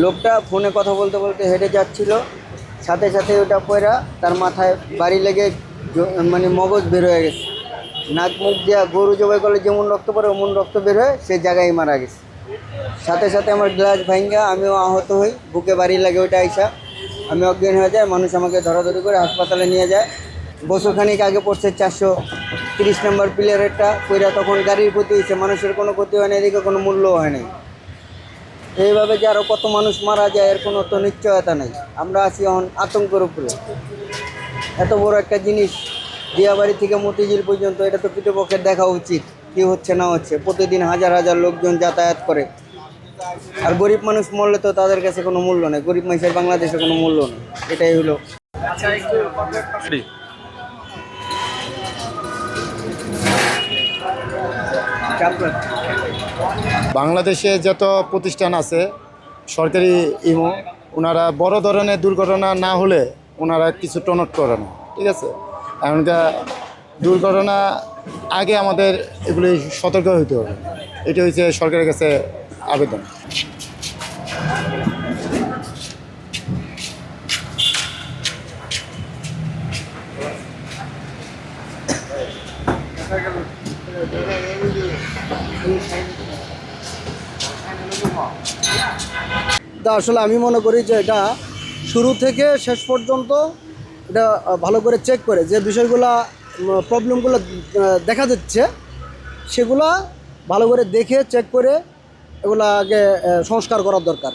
লোকটা ফোনে কথা বলতে বলতে হেঁটে যাচ্ছিল। সাথে সাথে ওটা পয়রা তার মাথায় বাড়ি লেগে মানে মগজ বের হয়ে গেছে। নাক মুখ দিয়া গরু জবাই করলে যেমন রক্ত পড়ে অমন রক্ত বের হয়ে সে জায়গায় মারা গেছে। সাথে সাথে আমার গ্লাস ভাঙ্গা আমিও আহত হই, বুকে বাড়ি লাগে ওইটা আইসা। আমি অজ্ঞান হয়ে যায় মানুষ আমাকে ধরাধরি করে হাসপাতালে নিয়ে যায়। বছরখানিক আগে পড়ছে চারশো তিরিশ নম্বর প্লেয়ারেরটা কইরা তখন গাড়ির ক্ষতি হয়েছে, মানুষের কোনো ক্ষতি হয় না, এদিকে কোনো মূল্য হয় নাই। এইভাবে যে আরও কত মানুষ মারা যায়, এর কোনো তো নিশ্চয়তা নেই। আমরা আছি এখন আতঙ্কের উপরে। এত বড় একটা জিনিস, দিয়াবাড়ি থেকে মতিঝিল পর্যন্ত, এটা তো কৃতপক্ষের দেখা উচিত, কি হচ্ছে না হচ্ছে। প্রতিদিন হাজার হাজার লোকজন যাতায়াত করে। আর গরিব মানুষ মরলে তো তাদের কাছে কোনো মূল্য নেই, গরিব মানুষের বাংলাদেশে কোনো মূল্য নেই, এটাই হলো। বাংলাদেশে যত প্রতিষ্ঠান আছে, সরকারি ইমো, ওনারা বড় ধরনের দুর্ঘটনা না হলে ওনারা কিছু টনট করে না, ঠিক আছে? এখনকার দুর্ঘটনা আগে আমাদের এগুলি সতর্ক হইতে হবে। এটা হচ্ছে সরকারের কাছে আবেদন। তা আসলে আমি মনে করি যে এটা শুরু থেকে শেষ পর্যন্ত এটা ভালো করে চেক করে যে বিষয়গুলো প্রবলেমগুলো দেখা যাচ্ছে, সেগুলা ভালো করে দেখে চেক করে এগুলা আগে সংস্কার করার দরকার।